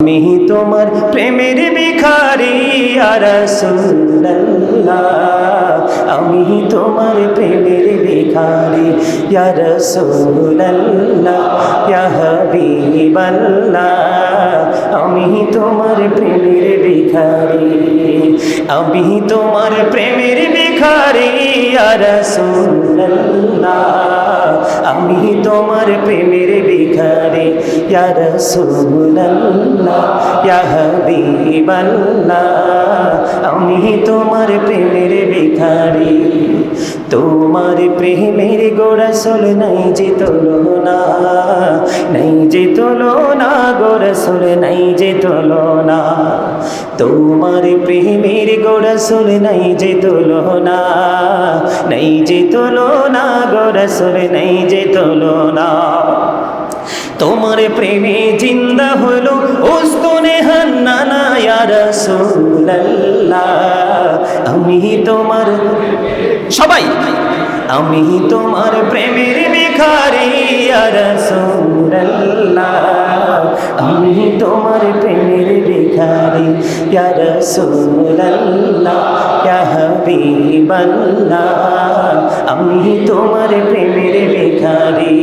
আমি তোমার প্রেমের ভিখারি রসুল্লাহ আমি তোমার প্রেমের ভিখারি রসুল্লাহ হাবিবাল্লাহ। আমি তোমার প্রেমের ভিখারি। আমি তোমার প্রেমের ভিখারি রসুল্লাহ আমি তোমার প্রেমের ভিখারি রসুল্লাহ হাবিবাল্লাহ আমি তোমার প্রেমের ভিখারি। তোমার প্রেমের গোরসল নাই যে তুলনা, নাই যে তুলনা গোরসল নাই যে তুলনা। তোমার প্রেমের গোরসল নাই যে তুলনা, নাই যে তুলনা গোরসল নাই যে তুলনা। তোমার প্রেমে জিন্দা হলো উস্তুনে হান্নানা আমি তোমার সবাই, আমি তোমার প্রেমের ভিখারি, ইয়া রাসূলুল্লাহ। ভিখারি ইয়া রাসূলুল্লাহ ইয়া হাবিবাল্লাহ আমি তোমার প্রেমের ভিখারি।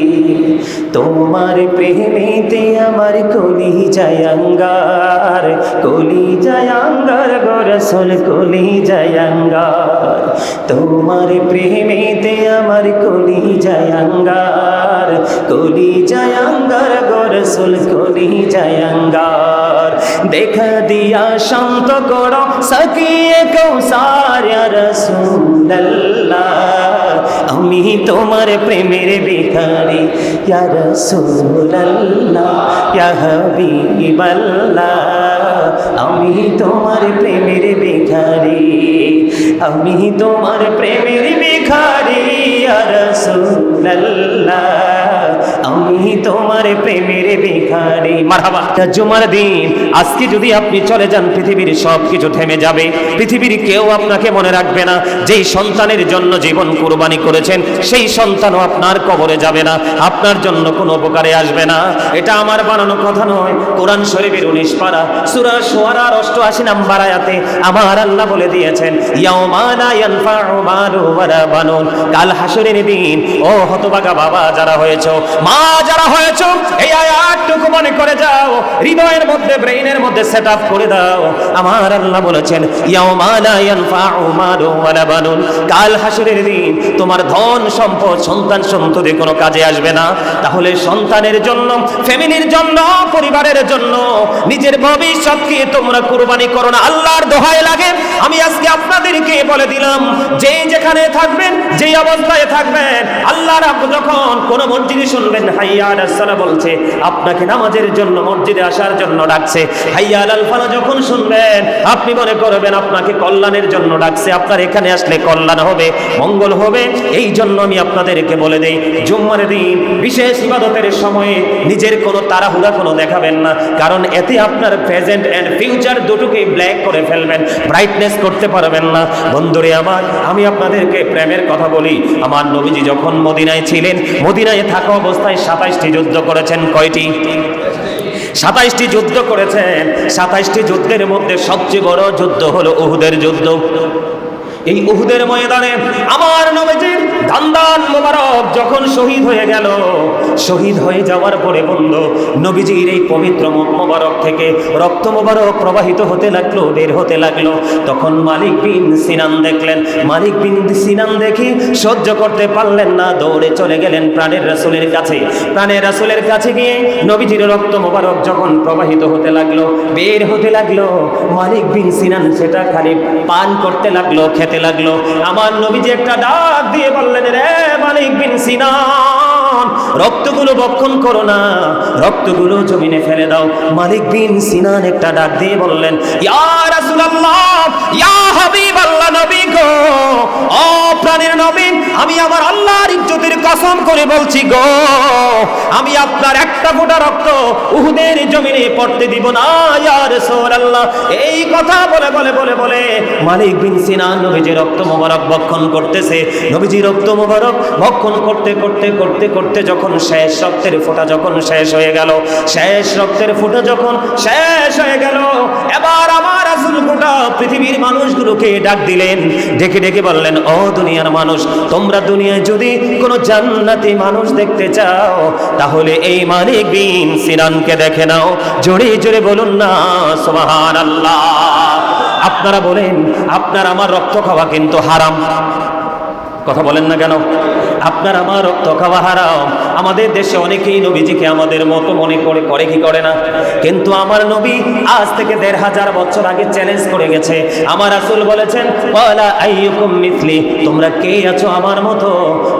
তোমার প্রেমেতে আমার কলি জয়ঙ্গার কলি জয়ঙ্গার গোরসল কলি জয়ঙ্গার তোমার প্রেমেতে আমার কলি জয়ঙ্গার কলি জয়ঙ্গার গোরসল কলি জয়ঙ্গার দেখা দিয়া শান্ত করো, সকিয়ে কৌসার রসুল্লাহ আমি তোমার প্রেমের ভিখারি, ইয়া রাসূলুল্লাহ, ইয়া হাবিবাল্লাহ। আমি তোমার প্রেমের ভিখারি, আমি তোমার প্রেমের ভিখারি, ইয়া রাসূলুল্লাহ। আমি তোমার প্রেমের ভিখারি মারহাবা। জুমার দিন, আজকে যদি আপনি চলে যান, পৃথিবীর সব কিছু থেমে যাবে। পৃথিবীর কেউ আপনাকে মনে রাখবে না। যেই সন্তানের জন্য জীবন কুরবানি করেছেন, সেই সন্তানও আপনার কবরে যাবে না। আপনার জন্য কোনো উপকারে আসবে না। এটা আমার বানানো কথা নয়। কোরআন শরীফের উনিশ পারা, সুরা সোয়ারার অষ্টআশি নাম্বার আয়াতে আমার আল্লাহ বলে দিয়েছেন কাল হাসরের দিন, ও হতভাগা বাবা, যারা হয়েছে, মা যারা হয়েছ, এই আয়াতটুকু মনে করে যাও, হৃদয়ের মধ্যে, ব্রেইনের মধ্যে সেট আপ করে দাও। আমার আল্লাহ বলেছেন কাল হাসরের দিন তোমার ধন সম্পদ, সন্তান সন্ততি কোনো কাজে আসবে না। তাহলে সন্তানের জন্য, ফ্যামিলির জন্য, পরিবারের জন্য, নিজের ভবিষ্যৎকে তোমরা কুরবানি করো না। আল্লাহর দোহাই লাগে। আমি আজকে আপনাদেরকে বলে দিলাম যে যেখানে থাকবেন যে অবস্থায় থাকবেন, আল্লাহ যখন কোন মসজিদে শুনবেন বলছে, আপনাকে নামাজের জন্য মসজিদে আসার জন্য ডাকছে। হাইয়া আল যখন শুনবেন, আপনি মনে করবেন আপনাকে কল্যাণের জন্য ডাকছে। আপনার এখানে আসলে কল্যাণ হবে, মঙ্গল হবে এই জন্য আমি আপনাদেরকে বলে দেই, জুম্মার দিন বিশেষ ইবাদতের সময়ে নিজের কোনো তাড়াহুড়া কোনো দেখাবেন না। কারণ এতে আপনার প্রেজেন্ট অ্যান্ড ফিউচার দুটোকেই ব্ল্যাক করে ফেলবেন ব্রাইটনেস করতে পারবেন না। বন্ধুরে আমার, আমি আপনাদেরকে প্রেমের কথা বলি। আমার নবীজি যখন মদিনায় ছিলেন, মদিনায় থাকা অবস্থায় সাতাইশটি যুদ্ধ করেছেন কয়টি? সাতাইশটি যুদ্ধ করেছেন। সাতাইশটি যুদ্ধের মধ্যে সবচেয়ে বড় যুদ্ধ হলো উহুদের যুদ্ধ। এই উহুদের ময়দানে আমার নবীজির দান্দান মোবারক যখন শহীদ হয়ে গেল, শহীদ হয়ে যাওয়ার পরে বন্ধু, নবীজির এই পবিত্র মোবারক থেকে রক্ত মোবারক প্রবাহিত হতে লাগল, বের হতে লাগল। তখন মালিক বিন সিনান দেখলেন, মালিক বিন সিনান দেখে সহ্য করতে পারলেন না, দৌড়ে চলে গেলেন প্রাণের রাসুলের কাছে। প্রাণের রাসুলের কাছে গিয়ে নবীজির রক্ত মোবারক যখন প্রবাহিত হতে লাগল, বের হতে লাগল, মালিক বিন সিনান সেটা খালি পান করতে লাগল, খেতে লাগল। আমার নবীজি একটা ডাক দিয়ে বললেন রে মালিক বিন সিনান রক্তগুলো বক্ষণ করো না। রক্তগুলো জমিনে ফেলে দাও। মালিক বিন সিনান একটা ডাক দিয়ে বললেন আমি আমার আল্লাহর কসম করে বলছি গো, আমি আপনার একটা ফোঁটা রক্ত উহুদের জমিনে পড়তে দিব না, ইয়া এই কথা বলে বলে বলে বলে মালিক বিন সিনান নবীজি রক্ত মোবারক ভক্ষণ করতেছে। নবীজি রক্ত মোবারক ভক্ষণ করতে করতে করতে করতে যখন শেষ রক্তের ফোঁটা যখন শেষ হয়ে গেল, শেষ রক্তের ফোঁটা যখন শেষ হয়ে গেল, এবার আমার আসল গোটা পৃথিবীর মানুষগুলোকে ডাক দিলেন, ডেকে ডেকে বললেন, ও দুনিয়ার মানুষ, তোমরা দুনিয়ায় যদি কোনো জান্নাতি মানুষ দেখতে চাও, তাহলে এই মালিক বিন সিনানকে দেখে নাও, জোরে জোরে বলুন না সুবহান আল্লাহ আপনারা বলেন, আপনার আমার রক্ত খাওয়া কিন্তু হারাম। কথা বলেন না কেন? আপনার আমার রক্ত খাওয়া হারাম আমাদের দেশে অনেকেই নবীজিকে আমাদের মতো মনে করে করে কি করে না? কিন্তু আমার নবী আজ থেকে দেড় হাজার বছর আগে চ্যালেঞ্জ করে গেছে। আমার আসল বলেছেন মিথলি তোমরা কে আছো আমার মতো?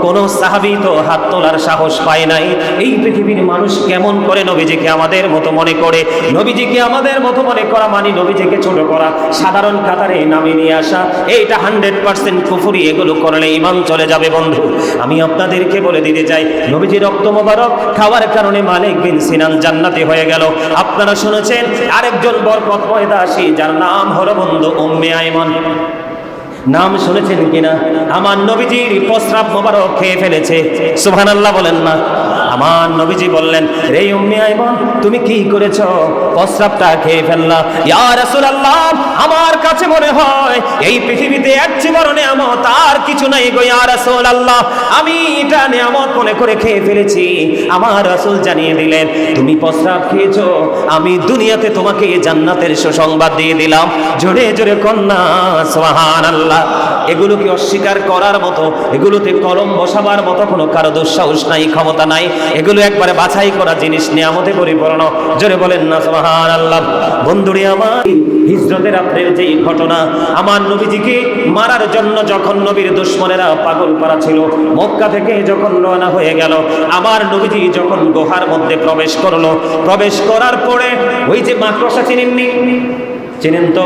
কোন সাহাবী তো হাত তোলার সাহস পায় নাই। এই পৃথিবীর মানুষ কেমন করে নবীজিকে আমাদের মতো মনে করে? নবীজিকে আমাদের মতো মনে করা মানে নবীজিকে ছোট করা। সাধারণ কাতারে নামিয়ে নিয়ে আসা। এইটা হান্ড্রেড পার্সেন্ট কুফুরি, এগুলো করলে ইমান চলে যাবে বন্ধু। আমি আপনাদেরকে বলে দিতে চাই নবীজি রক্ত মোবারক খাওয়ার কারণে মালিক বিন সিনান জান্নাতি হয়ে গেল। আপনারা শুনেছেন, আরেকজন বরকত ময়দাসী যার নাম হলো বন্ধু উম্মে আইমান। নাম শুনেছেন কিনা? আমার নবীজির প্রস্রাব মোবারক খেয়ে ফেলেছে। সুবহানাল্লাহ বলেন না। আমার নবীজি বললেন, রে উম্মি আইমান, তুমি কি করেছ? প্রস্রাবটা খেয়ে ফেললা। ইয়া রাসূলুল্লাহ, আমার কাছে মনে হয় এই পৃথিবীতে এক বড় নিয়ামত আর কিছু নাই গো, ইয়া রাসূলুল্লাহ। আমি এটা নিয়ামত মনে করে খেয়ে ফেলেছি। আমার রাসূল জানিয়ে দিলেন, তুমি প্রস্রাব খেয়েছো, আমি দুনিয়াতে তোমাকে জান্নাতের সুসংবাদ দিয়ে দিলাম। জোরে জোরে কন্যা, সুবহানাল্লাহ। এগুলোকে অস্বীকার করার মতো, এগুলোতে কলম বসাবার মতো কোনো কারও দুঃসাহস নাই, ক্ষমতা নাই। এগুলো একবারে বাছাই করা জিনিস, নিয়ামতে পরিপূর্ণ জোরে বলেন না সুবহান আল্লাহ বন্ধুরে আমার, হিজরতের রাত্রের যেই ঘটনা, আমার নবীজিকে মারার জন্য যখন নবীর দুশ্মনেরা পাগল করা ছিল, মক্কা থেকে যখন রওনা হয়ে গেল, আমার নবীজি যখন গুহার মধ্যে প্রবেশ করল, প্রবেশ করার পরে ওই যে মাকড়সা চিনেননি? চিনেন তো?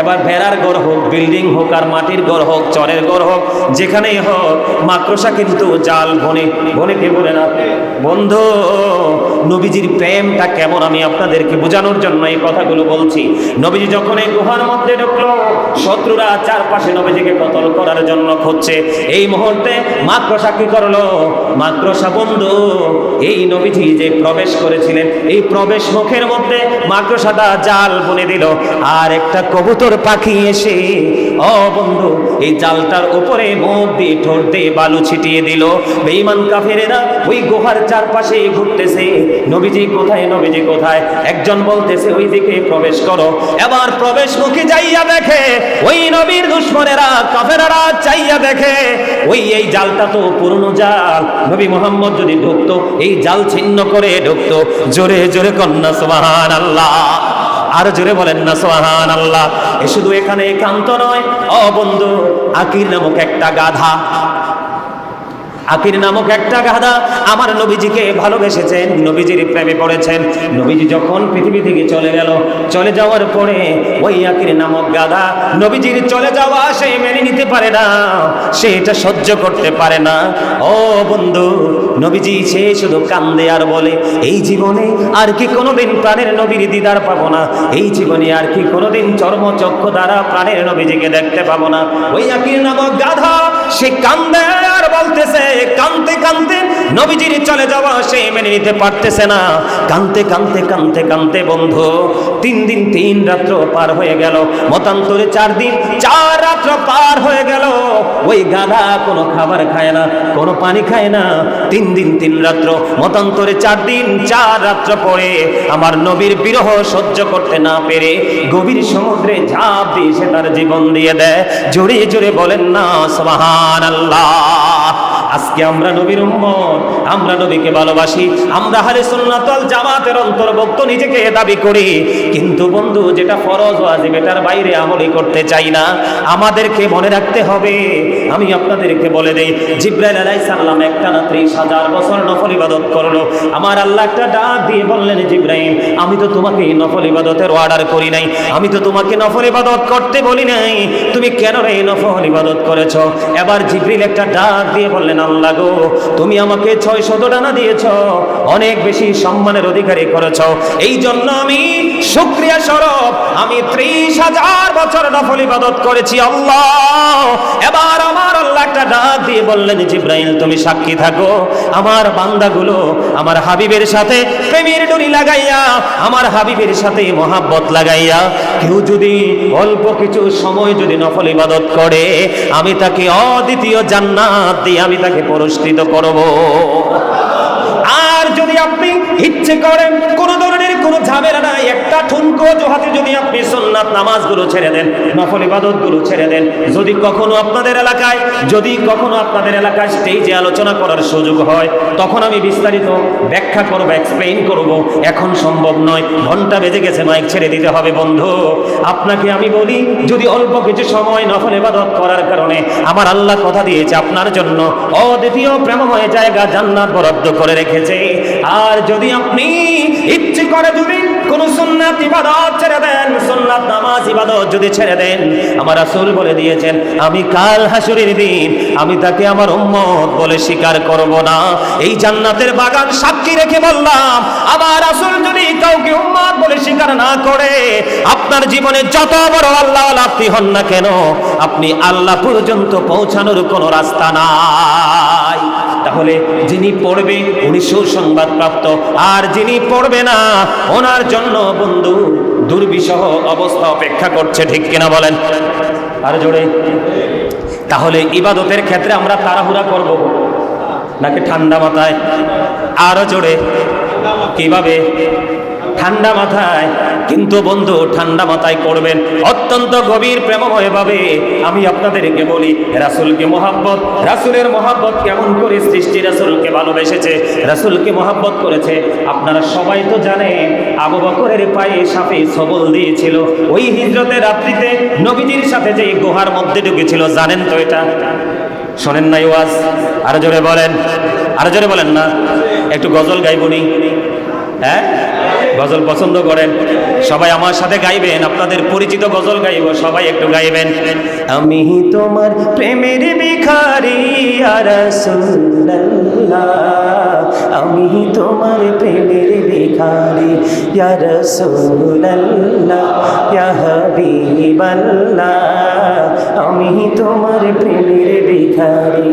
এবার ভেড়ার গড় হোক, বিল্ডিং হোক আর মাটির গড় হোক, চরের গড় হোক, যেখানেই হোক, মাকড়সা কিন্তু জাল বনে বনে কে বলে না। বন্ধু, নবীজির প্রেমটা কেমন আমি আপনাদেরকে বোঝানোর জন্য এই কথাগুলো বলছি। নবীজি যখন এই গুহার মধ্যে ঢুকলো, শত্রুরা চারপাশে নবীজিকে কতল করার জন্য খুঁজছে। এই মুহূর্তে মাকড়সা কি করল? মাকড়সা, বন্ধু, এই নবীজি যে প্রবেশ করেছিলেন, এই প্রবেশ মুখের মধ্যে মাকড়সাটা জাল বনে দিল। আর একটা কবুতর পাখি এসে, ও বন্ধু, এই জালটার উপরে মুখ দিয়ে ঠোঁট দিয়ে বালু ছিটিয়ে দিল। বেঈমান কাফেরেরা ওই গুহার চারপাশে ঘুরতেছে। নবীজি কোথায় নবীজি কোথায়? একজন বলতেছে, ওই দিকে প্রবেশ করো। এবার প্রবেশ মুখে যাইয়া দেখে, ওই নবীর দুশ্মনেরা, কাফেরারা চাইয়া দেখে, ওই, এই জালটা তো পুরনো জাল। নবী মোহাম্মদ যদি ঢুকতো, এই জাল ছিন্ন করে ঢুকতো। জোরে জোরে কন্যা সুবহান আল্লাহ আর জোরে বলেন না সোহান আল্লাহ এ শুধু এখানে একান্ত নয়। অবন্ধু বন্ধু, আকির নামক একটা গাধা আকির নামক একটা গাধা আমার নবীজিকে ভালোবেসেছেন, নবীজির প্রেমে পড়েছেন। নবীজি যখন পৃথিবী থেকে চলে গেল, চলে যাওয়ার পরে ওই আকির নামক গাধা নবীজির চলে যাওয়া সে মেনে নিতে পারে না, সে এটা সহ্য করতে পারে না। ও বন্ধু, নবীজি সে শুধু কান্দে আর বলে, এই জীবনে আর কি কোনোদিন প্রাণের নবীর দিদার পাবো না। এই জীবনে আর কি কোনোদিন চর্মচক্ষু দ্বারা প্রাণের নবীজিকে দেখতে পাবো না। ওই আকির নামক গাধা সে কান্দে আর বলতেছে কানতে কানতে নবীজির চলে যাওয়া সে মেনে নিতে পারতেছে না। কানতে কানতে কানতে কানতে বন্ধু, তিন দিন তিন রাত্র পার হয়ে গেল। মতান্তরে চার দিন, চার রাত্র পার হয়ে গেল। ওই গাধা কোনো খাবার খায় না, কোনো পানি খায় না। তিন দিন তিন রাত্র, মতান্তরে চার দিন, চার রাত্র পরে আমার নবীর বিরহ সহ্য করতে না পেরে গভীর সমুদ্রে ঝাঁপ দিয়ে সে তার জীবন দিয়ে দেয়। জোরে জোরে বলেন না সবাহান আল্লাহ আজকে আমরা নবীর উম্মত, আমরা নবীকে ভালোবাসি, আমরা হারে সুন্নাতল জামাতের অন্তর্ভুক্ত নিজেকে দাবি করি, কিন্তু বন্ধু, যেটা ফরজ ওয়াজিব এটার বাইরে আমলি করতে চাই না। আমাদেরকে মনে রাখতে হবে, আমি আপনাদেরকে বলে দেই, জিব্রাইল আলাইহিস সালাম একটা না ত্রিশ হাজার বছর নফল ইবাদত করল। আমার আল্লাহ একটা ডাক দিয়ে বললেন, জিব্রাইল, আমি তো তোমাকে নফল ইবাদতের অর্ডার করি নাই, আমি তো তোমাকে নফল ইবাদত করতে বলি নাই, তুমি কেন রে নফল ইবাদত করেছ? এবার জিব্রিল একটা ডাক দিয়ে বললেন আল্লাহ গো তুমি আমাকে ছয় শত ডানা দিয়েছ, অনেক বেশি সম্মানের অধিকারী করেছ। এই জন্য আমি শুক্রিয়া স্বরূপ, আমি ত্রিশ হাজার বছর নফল ইবাদত করেছি, আল্লাহ। এবার আমার আল্লাহ একটা ডাক দিয়ে বললেন, জিব্রাইল, তুমি সাক্ষী থাকো। আমার বান্দাগুলো আমার হাবিবের সাথে প্রেমের ডুরি লাগাইয়া, আমার হাবিবের সাথে মহাব্বত লাগাইয়া, কেউ যদি অল্প কিছু সময় যদি নফল ইবাদত করে, আমি তাকে অদ্বিতীয় জান্নাত দিয়ে আমি তাকে পুরস্কৃত করব। আর যদি আপনি ইচ্ছে করেন কোন কোনো ঝামেলা নাই। একটা ঠুনকো জোহাতে যদি আপনি সুন্নাত নামাজগুলো ছেড়ে দেন, নফল ইবাদতগুলো ছেড়ে দেন, যদি কখনো আপনাদের এলাকায়, যদি কখনো আপনাদের এলাকায় স্টেজে আলোচনা করার সুযোগ হয়, তখন আমি বিস্তারিত ব্যাখ্যা করব এক্সপ্লেইন করব। এখন সম্ভব নয়। ঘণ্টা বেজে গেছে মাইক ছেড়ে দিতে হবে, বন্ধু। আপনাকে আমি বলি, যদি অল্প কিছু সময় নফল ইবাদত করার কারণে আমার আল্লাহ কথা দিয়েছে আপনার জন্য, অদ্বিতীয় প্রেমময় জায়গা জান্নাত বরাদ্দ করে রেখেছে। আর যদি আপনি করে যদি কোন সুন্নাত ইবাদত ছেড়ে দেন, সুন্নাত নামাজ ইবাদত যদি ছেড়ে দেন। আমার রাসূল বলে দিয়েছেন, আমি কাল হাসুরের দিন, আমি তাকে আমার উম্মত বলে স্বীকার করব না। এই জান্নাতের বাগান সাক্ষী রেখে বললাম, আমার রাসূল যদি কাউকে উম্মত বলে স্বীকার না করে, আপনার জীবনে যত বড় আল্লাহ আপনি হন না কেন, আপনি আল্লাহ পর্যন্ত পৌঁছানোর কোনো রাস্তা নাই। তাহলে যিনি পড়বে উনি সুসংবাদ প্রাপ্ত আর যিনি পড়বে না, ওনার জন্য বন্ধু দুর্বিষহ অবস্থা অপেক্ষা করছে, ঠিক কিনা বলেন? আর জোরে। তাহলে ইবাদতের ক্ষেত্রে আমরা তাড়াহুড়া করব নাকি ঠান্ডা মাথায়? আরও জোরে। কীভাবে? ঠান্ডা মাথায়। কিন্তু বন্ধু, ঠান্ডা মাথায় করবেন। অত্যন্ত গভীর প্রেমময় ভাবে আমি আপনাদেরকে বলি, রাসূলকে মহাব্বত, রাসূলের মহাব্বত কেমন করে সৃষ্টি রাসূলকে ভালোবেসেছে, রাসূলকে মহাব্বত করেছে, আপনারা সবাই তো জানেন, আবু বকরের পায়ে সাপে সবল দিয়েছিল। ওই হিজরতের রাত্রিতে নবীজির সাথে যে গুহার মধ্যে ঢুকেছিল, জানেন তো এটা? শোনেন নাই ওয়াজ? আরও জোরে বলেন। আরও জোরে বলেন না। একটু গজল গাইবনি হ্যাঁ? গজল পছন্দ করেন। সবাই আমার সাথে গাইবেন, আপনাদের পরিচিত গজল গাইব, সবাই একটু গাইবেন। আমি তোমার প্রেমের ভিখারি আমি তোমার প্রেমের ভিখারি। ইয়া রাসূলুল্লাহ ইয়া হাবিবাল্লাহ, আমি তোমার প্রেমের ভিখারি।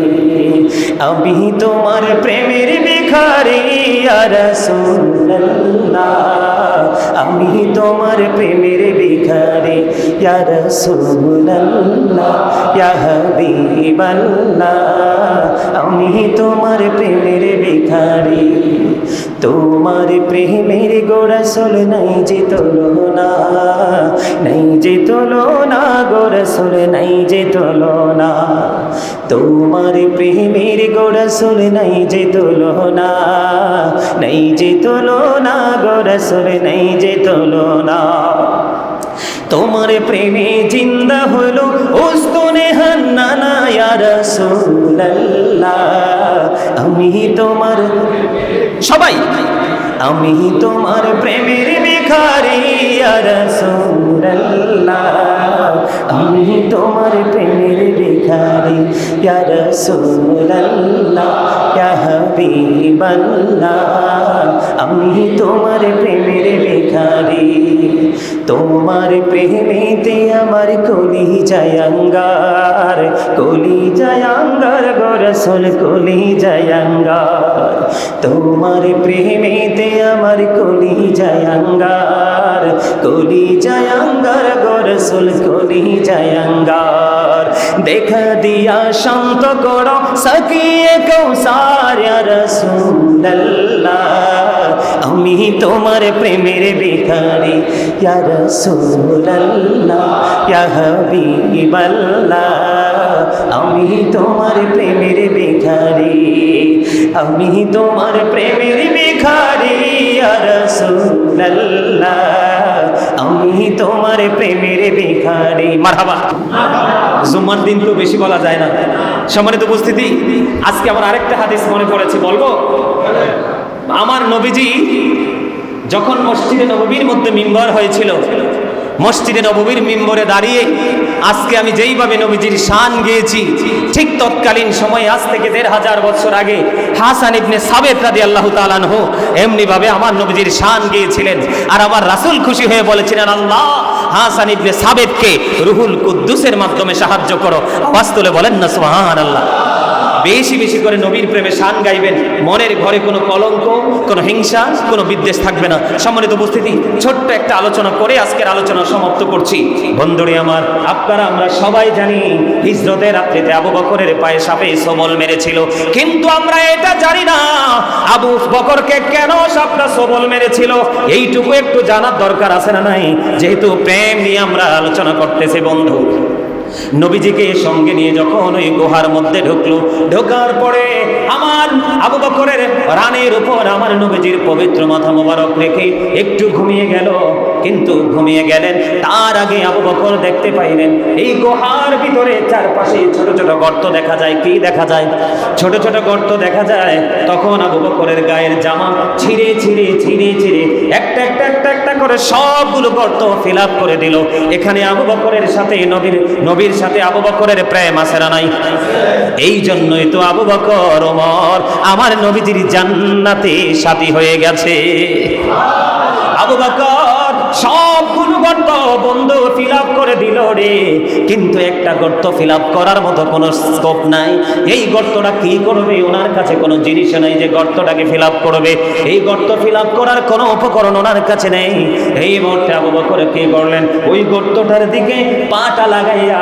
আমি তোমার প্রেমের ভিখারি ইয়া রাসূলুল্লাহ আমি তোমার প্রেমের ভিখারি। ইয়া রাসূলুল্লাহ ইয়া হাবিবাল্লাহ। আমি তোমার প্রেমের ভিখারি। তোমার প্রেমের গোরসল নাই যে তুলনা, নাই যে তুলনা গোরসল নাই যে তুলনা। তোমার প্রেমের গোরসল নাই যে তোলো না নাই যে তুলনা গোরসল নাই যে তুলনা। তোমার প্রেমে জিন্দা হলো ওস্তনে হান্নানা আমি তোমার সবাই, আমি তোমার প্রেমের ভিখারি ইয়া রাসূলুল্লাহ। আমি তোমার প্রেমের ভিখারি ইয়া রাসূলুল্লাহ ইয়া হাবিবাল্লাহ আমি তোমার প্রেমের ভিখারি তোমার প্রেমেতে আমার কলি জায়াঙ্গার কলি জায়াঙ্গার গরসল কলি জায়াঙ্গার তোমার প্রেমেতে আমার কলি জায়াঙ্গার কলি জায়াঙ্গার গরসল কলি জায়াঙ্গার দেখা দিয়া শান্ত করো, সকিয়ে কৌসার রসুল্লাহ আমি তোমার প্রেমের ভিখারি, ইয়া রাসূলুল্লাহ, ইয়া হাবিবাল্লাহ। আমি তোমার প্রেমের ভিখারি, আমি তোমার প্রেমের ভিখারি, ইয়া রাসূলুল্লাহ। আমি তোমার প্রেমের ভিখারি। মারহাবা। জুম্মার দিন তো বেশি বলা যায় না। সম্মানিত উপস্থিতি, আজকে আমার আরেকটা হাদিস মনে পড়েছে, বলব? আমার নবীজি যখন মসজিদে নবীর মধ্যে মিম্বর হয়েছিল মসজিদে নববীর মিম্বরে দাঁড়িয়ে আজকে আমি যেইভাবে নবীজির শান গেয়েছি, ঠিক তৎকালীন সময়ে, আজ থেকে দেড় হাজার বছর আগে হাসান ইবনে সাবেত রাদি আল্লাহ তালানহ এমনি ভাবে আমার নবীজির শান গিয়েছিলেন। আর আমার রাসূল খুশি হয়ে বলেছিলেন, আল্লাহ, হাসান ইবনে সাবেতকে রুহুল কুদ্দুসের মাধ্যমে সাহায্য করো। আওয়াজ তুলে বলেন না, সুবহানাল্লাহ। বেশি বেশি করে নবীর প্রেমে শান গাইবেন। মনের ঘরে কোনো কলঙ্ক, কোনো হিংসা, কোনো বিদ্বেষ থাকবে না। সম্মানিত উপস্থিতি, ছোট্ট একটা আলোচনা করে আজকের আলোচনা সমাপ্ত করছি। বন্ধুরে আমার, আপনারা আমরা সবাই জানি হিজরতের রাত্রিতে আবু বকরের পায়ে সাপে সবল মেরেছিল। কিন্তু আমরা এটা জানি না, আবু বকরকে কেন সাপটা সবল মেরেছিল? এইটুকু একটু জানার দরকার আছে না নাই? যেহেতু প্রেম নিয়ে আমরা আলোচনা করতেছি বন্ধু। নবীজিকে সঙ্গে নিয়ে যখন ওই গুহার মধ্যে ঢুকলো, ঢোকার পরে আমার আবু বকরের রানের উপর আমার নবীজির পবিত্র মাথা মোবারক রেখে একটু ঘুমিয়ে গেল। কিন্তু ঘুমিয়ে গেলেন, তার আগে আবু বকর দেখতে পাইলেন, এই গুহার ভিতরে চারপাশে ছোট ছোট গর্ত দেখা যায়। কি দেখা যায়? ছোট ছোট গর্ত দেখা যায়, তখন আবু বকরের গায়ের জামা ছিঁড়ে ছিঁড়ে ছিঁড়ে ছিঁড়ে একটা করে সবগুলো গর্ত ফিল করে দিল। এখানে আবু বকরের সাথে নবীর নবীর সাথে আবু বকরের প্রেম না নাই? এই জন্যই তো আবু বকর, ওমর আমার নবীজির জান্নাতে সাথী হয়ে গেছে। আবু বকর, সবগুলো গর্ত বন্ধ ফিল করে দিল রে। কিন্তু একটা গর্ত ফিল করার মতো কোনো স্কোপ নাই। এই গর্তটা কি করবে? ওনার কাছে কোনো জিনিস নাই যে গর্তটাকে ফিল করবে। এই গর্ত ফিল করার কোনো উপকরণ ওনার কাছে নেই। এই মুহূর্তে আবু বকর কি করলেন? ওই গর্তটার দিকে পাটা লাগাইয়া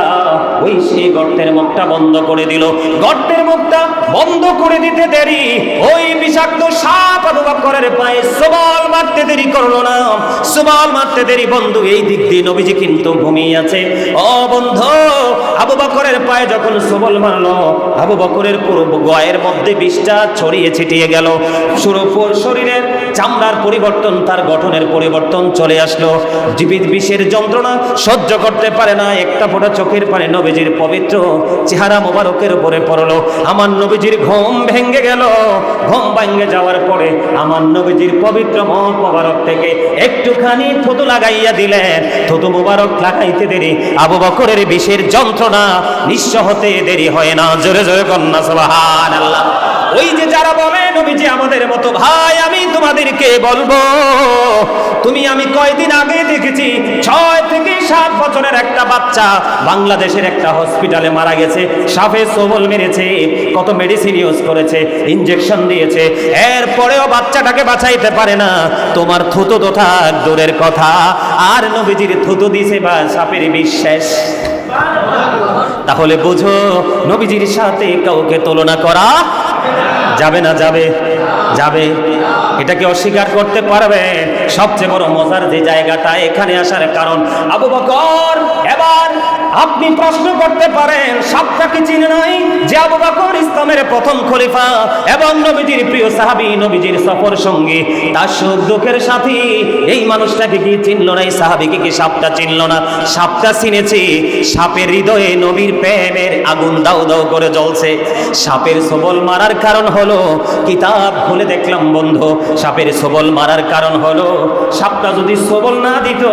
ওই সেই গর্তের মুখটা বন্ধ করে দিল। গর্তের মুখটা বন্ধ করে দিতে দেরি। ওই বিষাক্ত সাপ আবু বকরের পায়ে সবল মারতে দেরি করল না। সবল মারতে দেরি বন্ধু এই দিক দিয়ে নবীজি কিন্তু ঘুমিয়ে আছে। অবন্ধ বন্ধু আবু বকরের পায়ে যখন সবল মারলো, আবু বকরের পুরো গয়ের মধ্যে বিষটা ছড়িয়ে ছিটিয়ে গেল। সুরপুর শরীরের চামড়ার পরিবর্তন, তার গঠনের পরিবর্তন চলে আসলো। জীবিত বিষের যন্ত্রণা সহ্য করতে পারে না। একটা ফোঁটা চোখের পানে নবীজির পবিত্র চেহারা মোবারকের উপরে পড়ল। আমার নবীজির ঘুম ভেঙে গেল। ঘুম ভেঙে যাওয়ার পরে আমার নবীজির পবিত্র মন মোবারক থেকে একটুখানি থুতু লাগাইয়া দিলেন। থুতু মোবারক লাগাইতে দেরি। আবু বকরের বিষের যন্ত্রণা নিঃস্ব হতে দেরি হয় না। জোরে জোরে কন্যা সবাহান আল্লাহ ওই যে যারা বলে, নবীজি আমাদের মতো ভাই, আমি তোমাদেরকে বলব, তুমি আমি কয়দিন আগে দেখেছি, ছয় থেকে সাত বছরের একটা বাচ্চা বাংলাদেশের একটা হসপিটালে মারা গেছে, সাফে সবল মেরেছে, কত মেডিসিন ইউজ করেছে ইঞ্জেকশন দিয়েছে, এরপরেও বাচ্চাটাকে বাঁচাইতে পারে না। তোমার থুতো তো থাক, দূরের কথা। আর নবীজির থুতো দিছে বা সাপের বিশ্বাস তাহলে বুঝো নবীজির সাথে কাউকে তুলনা করা যাবে না যাবে। যাবে। এটাকে অস্বীকার করতে পারবে? সবচেয়ে বড় মজার যে জায়গাটা এখানে আসার কারণ, আবু বকর, এবার আপনি প্রশ্ন করতে পারেন সাপটা কি চিনে নাই? যে আবু বকর ইসলামের প্রথম খলিফা এবং নবীজির প্রিয় সাহাবী, নবীজির সফর সঙ্গী, তার সুখ দুঃখের সাথী, এই মানুষটাকে কি চিনল না, এই সাহাবীকে কি সাপটা চিনল না? সাপটা চিনেছি, সাপের হৃদয়ে নবীর প্রেমের আগুন দাউ দাউ করে জ্বলছে। সাপের সবল মারার কারণ হলো কিতাব খুলে দেখলাম বন্ধু, সাপের সবল মারার কারণ হলো, সাপটা যদি সবল না দিত,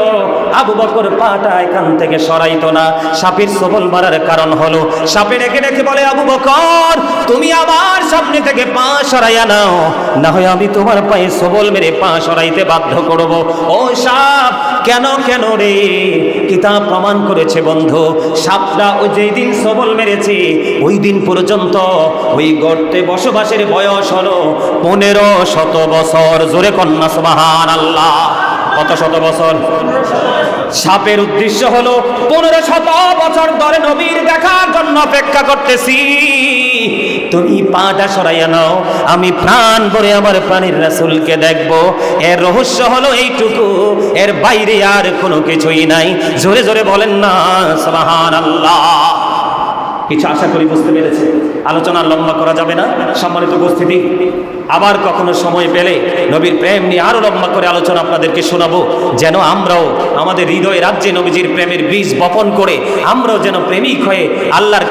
আবু বকর পাটা এখান থেকে সরাইতো না। সাপের সবল মারার কারণ হলো, সাপে ডেকে ডেকে বলে, আবু বকর, তুমি আমার সামনে থেকে পা সরাইয়া নাও। না হয় আমি তোমার পায়ে সবল মেরে পা সরাইতে বাধ্য করব। ও সাপ, কেন কেন রে? কিতাব প্রমাণ করেছে বন্ধু, সাপটা ওই যেই দিন সবল মেরেছে, ওই দিন পর্যন্ত ওই গর্তে বসবাসের বয়স হলো পনেরো শত বছর। জোরে কন্যা সুবাহান আল্লাহ কত শত বছর? সাপের উদ্দেশ্য হলো পনেরো শত বছর ধরে নবীর দেখার জন্য অপেক্ষা করতেছি। তুমি পাটা সরাইয়া নাও, আমি প্রাণ ভরে আমার প্রাণীর রাসুলকে দেখব। এর রহস্য হলো এইটুকু, এর বাইরে আর কোনো কিছুই নাই। জোরে জোরে বলেন না সুবহান আল্লাহ কিছু আশা করি বুঝতে পেরেছে আলোচনা লম্বা করা যাবে না। সম্মানিত উপস্থিতি, আবার কখনো সময় পেলে নবীর প্রেম নিয়ে আরও লম্বা করে আলোচনা আপনাদেরকে শোনাবো। যেন আমরাও আমাদের হৃদয় রাজ্যে নবীজির প্রেমের বীজ বপন করে আমরাও যেন প্রেমিক হয়ে আল্লাহর